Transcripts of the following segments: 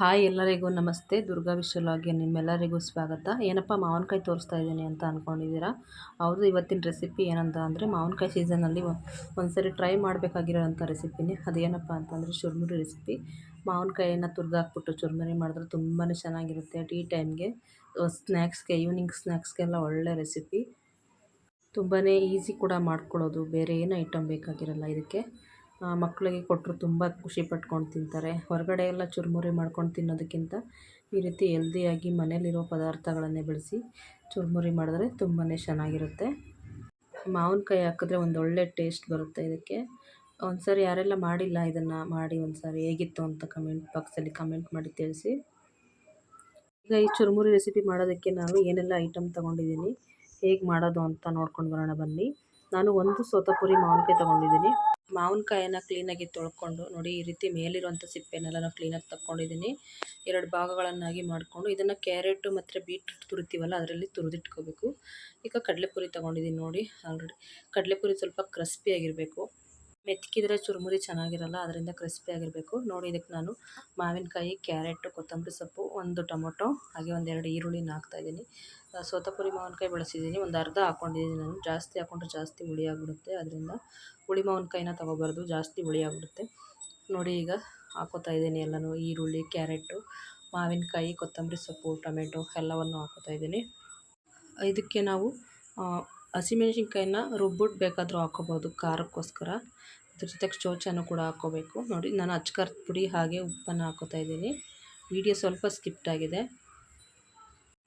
Hi ಎಲ್ಲರಿಗೂ ನಮಸ್ತೆ. ದುರ್ಗಾ ವಿಶ್ವಲಾಗೆ ನಿಮ್ಮೆಲ್ಲರಿಗೂ ಸ್ವಾಗತ. ಏನಪ್ಪ, ಮಾವಿನಕಾಯಿ ತೋರಿಸ್ತಾ ಇದ್ದೀನಿ ಅಂತ ಅಂದ್ಕೊಂಡಿದ್ದೀರಾ ಹೌದು, ಇವತ್ತಿನ ರೆಸಿಪಿ ಏನಂತ ಅಂದರೆ ಮಾವಿನಕಾಯಿ ಸೀಸನಲ್ಲಿ ಒಂದು ಸರಿ ಟ್ರೈ ಮಾಡಬೇಕಾಗಿರೋಂಥ ರೆಸಿಪಿನೇ ಅದೇನಪ್ಪ ಅಂತಂದರೆ ಚುರುಮುರಿ ರೆಸಿಪಿ ಮಾವಿನಕಾಯಿನ ತುರಿದಾಕ್ಬಿಟ್ಟು ಚುರುಮುರಿ ಮಾಡಿದ್ರೆ ತುಂಬಾ ಚೆನ್ನಾಗಿರುತ್ತೆ ಟೀ ಟೈಮ್ಗೆ ಸ್ನ್ಯಾಕ್ಸ್ಗೆ ಈವ್ನಿಂಗ್ ಸ್ನ್ಯಾಕ್ಸ್ಗೆಲ್ಲ ಒಳ್ಳೆ ರೆಸಿಪಿ ತುಂಬಾ ಈಸಿ ಕೂಡ ಮಾಡ್ಕೊಳ್ಳೋದು. ಬೇರೆ ಏನು ಐಟಮ್ ಬೇಕಾಗಿರಲ್ಲ ಇದಕ್ಕೆ. ಮಕ್ಕಳಿಗೆ ಕೊಟ್ಟರು ತುಂಬ ಖುಷಿ ಪಟ್ಕೊಂಡು ತಿಂತಾರೆ. ಹೊರಗಡೆ ಎಲ್ಲ ಚುರುಮುರಿ ಮಾಡ್ಕೊಂಡು ತಿನ್ನೋದಕ್ಕಿಂತ ಈ ರೀತಿ ಹೆಲ್ದಿಯಾಗಿ ಮನೆಯಲ್ಲಿರೋ ಪದಾರ್ಥಗಳನ್ನೇ ಬಳಸಿ ಚುರುಮುರಿ ಮಾಡಿದ್ರೆ ತುಂಬಾ ಚೆನ್ನಾಗಿರುತ್ತೆ. ಮಾವಿನ್ಕಾಯಿ ಹಾಕಿದ್ರೆ ಒಂದು ಒಳ್ಳೆ ಟೇಸ್ಟ್ ಬರುತ್ತೆ ಇದಕ್ಕೆ. ಒಂದು ಯಾರೆಲ್ಲ ಮಾಡಿಲ್ಲ ಇದನ್ನು ಮಾಡಿ ಒಂದು ಸಾರಿ ಹೇಗಿತ್ತು ಅಂತ ಕಮೆಂಟ್ ಬಾಕ್ಸಲ್ಲಿ ಕಮೆಂಟ್ ಮಾಡಿ ತಿಳಿಸಿ. ಈಗ ಈ ಚುರುಮುರಿ ರೆಸಿಪಿ ಮಾಡೋದಕ್ಕೆ ನಾನು ಏನೆಲ್ಲ ಐಟಮ್ ತೊಗೊಂಡಿದ್ದೀನಿ, ಹೇಗೆ ಮಾಡೋದು ಅಂತ ನೋಡ್ಕೊಂಡು ಬರೋಣ ಬನ್ನಿ. ನಾನು ಒಂದು ಸೋತಪುರಿ ಮಾವಿನಕಾಯಿ ತೊಗೊಂಡಿದ್ದೀನಿ. ಮಾವಿನಕಾಯಿನ ಕ್ಲೀನಾಗಿ ತೊಳ್ಕೊಂಡು ನೋಡಿ, ಈ ರೀತಿ ಮೇಲಿರುವಂಥ ಸಿಪ್ಪೆನೆಲ್ಲ ನಾನು ಕ್ಲೀನಾಗಿ ತಕ್ಕೊಂಡಿದ್ದೀನಿ. ಎರಡು ಭಾಗಗಳನ್ನಾಗಿ ಮಾಡಿಕೊಂಡು, ಇದನ್ನು ಕ್ಯಾರೆಟು ಮತ್ತು ಬೀಟ್ರೂಟ್ ತುರಿತೀವಲ್ಲ, ಅದರಲ್ಲಿ ತುರಿದಿಟ್ಕೋಬೇಕು. ಈಗ ಕಡಲೆಪುರಿ ತೊಗೊಂಡಿದ್ದೀನಿ ನೋಡಿ ಆಲ್ರೆಡಿ ಕಡಲೆಪುರಿ ಸ್ವಲ್ಪ ಕ್ರಿಸ್ಪಿಯಾಗಿರಬೇಕು ಮೆತ್ಕಿದ್ರೆ ಚುರುಮುರಿ ಚೆನ್ನಾಗಿರಲ್ಲ, ಅದರಿಂದ ಕ್ರಿಸ್ಪಿ ಆಗಿರಬೇಕು. ನೋಡಿ ಇದಕ್ಕೆ ನಾನು ಮಾವಿನಕಾಯಿ, ಕ್ಯಾರೆಟ್, ಕೊತ್ತಂಬರಿ ಸೊಪ್ಪು, ಒಂದು ಟೊಮೊಟೊ, ಹಾಗೆ ಒಂದೆರಡು ಈರುಳ್ಳಿನ ಹಾಕ್ತಾಯಿದ್ದೀನಿ ಸೋತಪುರಿ ಮಾವಿನಕಾಯಿ ಬಳಸಿದ್ದೀನಿ. ಒಂದು ಅರ್ಧ ಹಾಕ್ಕೊಂಡಿದ್ದೀನಿ ನಾನು. ಜಾಸ್ತಿ ಹಾಕ್ಕೊಂಡ್ರೆ ಜಾಸ್ತಿ ಹುಳಿ ಆಗಿಬಿಡುತ್ತೆ. ಅದರಿಂದ ಹುಳಿ ಮಾವಿನಕಾಯಿನ ತೊಗೋಬಾರ್ದು. ಜಾಸ್ತಿ ಹುಳಿ ಆಗಿಬಿಡುತ್ತೆ. ನೋಡಿ, ಈಗ ಹಾಕೋತಾ ಇದ್ದೀನಿ ಎಲ್ಲನೂ. ಈರುಳ್ಳಿ, ಕ್ಯಾರೆಟು, ಮಾವಿನಕಾಯಿ, ಕೊತ್ತಂಬರಿ ಸೊಪ್ಪು, ಟೊಮೆಟೊ, ಎಲ್ಲವನ್ನು ಹಾಕೋತಾ ಇದ್ದೀನಿ. ಇದಕ್ಕೆ ನಾವು ಹಸಿಮೆಣ್ಸಿನ್ಕಾಯಿನ ರುಬ್ಬಿಟ್ಟು ಬೇಕಾದರೂ ಹಾಕ್ಕೋಬೋದು, ಖಾರಕ್ಕೋಸ್ಕರ. ಅದ್ರ ಜೊತೆಗೆ ಚೋಚನೂ ಕೂಡ ಹಾಕ್ಕೋಬೇಕು. ನೋಡಿ, ನಾನು ಅಚ್ಕಾರದ ಪುಡಿ ಹಾಗೆ ಉಪ್ಪನ್ನು ಹಾಕೋತಾ ಇದ್ದೀನಿ. ವೀಡಿಯೋ ಸ್ವಲ್ಪ ಸ್ಕಿಪ್ಟ್ ಆಗಿದೆ.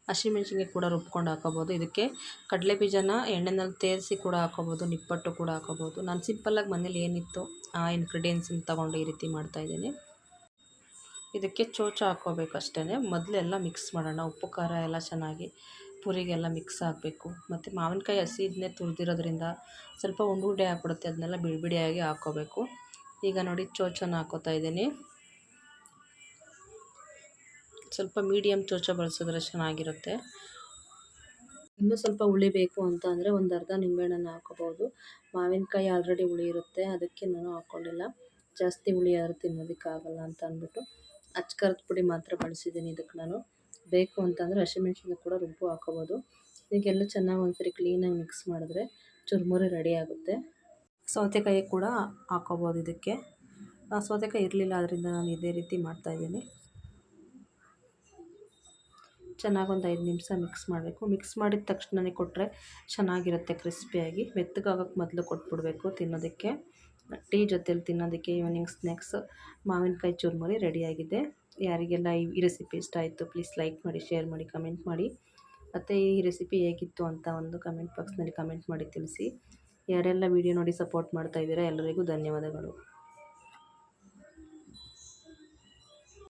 ಹಸಿಮೆಣ್ಸಿನ್ಕಾಯಿ ಕೂಡ ರುಬ್ಕೊಂಡು ಹಾಕೋಬೋದು ಇದಕ್ಕೆ ಕಡಲೆ ಬೀಜನ ಎಣ್ಣೆನಲ್ಲಿ ತೇರಿಸಿ ಕೂಡ ಹಾಕೋಬೋದು ನಿಪ್ಪಟ್ಟು ಕೂಡ ಹಾಕೋಬೋದು ನಾನು ಸಿಂಪಲ್ಲಾಗಿ ಮನೇಲಿ ಏನಿತ್ತು ಆ ಇನ್ಗ್ರೀಡಿಯೆಂಟ್ಸನ್ನು ತೊಗೊಂಡು ಈ ರೀತಿ ಮಾಡ್ತಾಯಿದ್ದೀನಿ ಇದಕ್ಕೆ ಚೋಚ ಹಾಕ್ಕೋಬೇಕು ಮೊದಲೆಲ್ಲ ಮಿಕ್ಸ್ ಮಾಡೋಣ. ಉಪ್ಪು, ಖಾರ ಎಲ್ಲ ಚೆನ್ನಾಗಿ ಪುರಿಗೆಲ್ಲ ಮಿಕ್ಸ್ ಆಗಬೇಕು. ಮತ್ತು ಮಾವಿನಕಾಯಿ ಹಸಿ ಇದನ್ನೇ ತುರಿದಿರೋದ್ರಿಂದ ಸ್ವಲ್ಪ ಉಂಡು ಉಂಡೆ ಹಾಕ್ಬಿಡುತ್ತೆ, ಅದನ್ನೆಲ್ಲ ಬಿಡಿ ಬಿಡಿಯಾಗಿ ಹಾಕ್ಕೋಬೇಕು. ಈಗ ನೋಡಿ ಚೋಚನ ಹಾಕೋತಾ ಇದ್ದೀನಿ. ಸ್ವಲ್ಪ ಮೀಡಿಯಮ್ ಚೋಚ ಬಳಸಿದ್ರೆ ಚೆನ್ನಾಗಿರುತ್ತೆ. ಇನ್ನೂ ಸ್ವಲ್ಪ ಹುಳಿ ಬೇಕು ಅಂತ ಅಂದರೆ ಒಂದು ಅರ್ಧ ನಿಂಬೆಹಣ್ಣನ್ನು ಹಾಕೋಬೋದು ಮಾವಿನಕಾಯಿ ಆಲ್ರೆಡಿ ಹುಳಿ ಇರುತ್ತೆ, ಅದಕ್ಕೆ ನಾನು ಹಾಕ್ಕೊಂಡಿಲ್ಲ. ಜಾಸ್ತಿ ಹುಳಿ ಆದರೂ ತಿನ್ನೋದಕ್ಕಾಗಲ್ಲ ಅಂತ ಅಂದ್ಬಿಟ್ಟು ಅಚ್ಕರದ ಪುಡಿ ಮಾತ್ರ ಬಳಸಿದ್ದೀನಿ ಇದಕ್ಕೆ ನಾನು. ಬೇಕು ಅಂತಂದರೆ ಹಸಿಮೆಣ್ಸಿನ ಕೂಡ ರುಬ್ಬು ಹಾಕೋಬೋದು. ಹೀಗೆಲ್ಲ ಚೆನ್ನಾಗಿ ಒಂದ್ಸರಿ ಕ್ಲೀನಾಗಿ ಮಿಕ್ಸ್ ಮಾಡಿದ್ರೆ ಚುರುಮುರಿ ರೆಡಿ ಆಗುತ್ತೆ. ಸೌತೆಕಾಯಿ ಕೂಡ ಹಾಕೋಬೋದು ಇದಕ್ಕೆ. ಸೌತೆಕಾಯಿ ಇರಲಿಲ್ಲ ಅದರಿಂದ ನಾನು ಇದೇ ರೀತಿ ಮಾಡ್ತಾಯಿದ್ದೀನಿ ಚೆನ್ನಾಗಿ ಒಂದು ಐದು ನಿಮಿಷ ಮಿಕ್ಸ್ ಮಾಡಬೇಕು. ಮಿಕ್ಸ್ ಮಾಡಿದ ತಕ್ಷಣನೇ ಕೊಟ್ಟರೆ ಚೆನ್ನಾಗಿರುತ್ತೆ ಕ್ರಿಸ್ಪಿಯಾಗಿ ಮೆತ್ತಗಾಗೋಕ್ಕೆ ಮೊದಲು ಕೊಟ್ಬಿಡಬೇಕು ತಿನ್ನೋದಕ್ಕೆ. ಟೀ ಜೊತೇಲಿ ತಿನ್ನೋದಕ್ಕೆ ಈವ್ನಿಂಗ್ ಸ್ನ್ಯಾಕ್ಸ್ ಮಾವಿನಕಾಯಿ ಚುರುಮುರಿ ರೆಡಿಯಾಗಿದೆ ಯಾರಿಗೆಲ್ಲ ಈ ರೆಸಿಪಿ ಇಷ್ಟ ಆಯಿತು ಪ್ಲೀಸ್ ಲೈಕ್ ಮಾಡಿ ಶೇರ್ ಮಾಡಿ ಕಮೆಂಟ್ ಮಾಡಿ. ಮತ್ತು ಈ ರೆಸಿಪಿ ಹೇಗಿತ್ತು ಅಂತ ಒಂದು ಕಮೆಂಟ್ ಬಾಕ್ಸ್ನಲ್ಲಿ ಕಮೆಂಟ್ ಮಾಡಿ ತಿಳಿಸಿ. ಯಾರೆಲ್ಲ ವಿಡಿಯೋ ನೋಡಿ ಸಪೋರ್ಟ್ ಮಾಡ್ತಾಯಿದ್ದೀರಾ ಎಲ್ಲರಿಗೂ ಧನ್ಯವಾದಗಳು.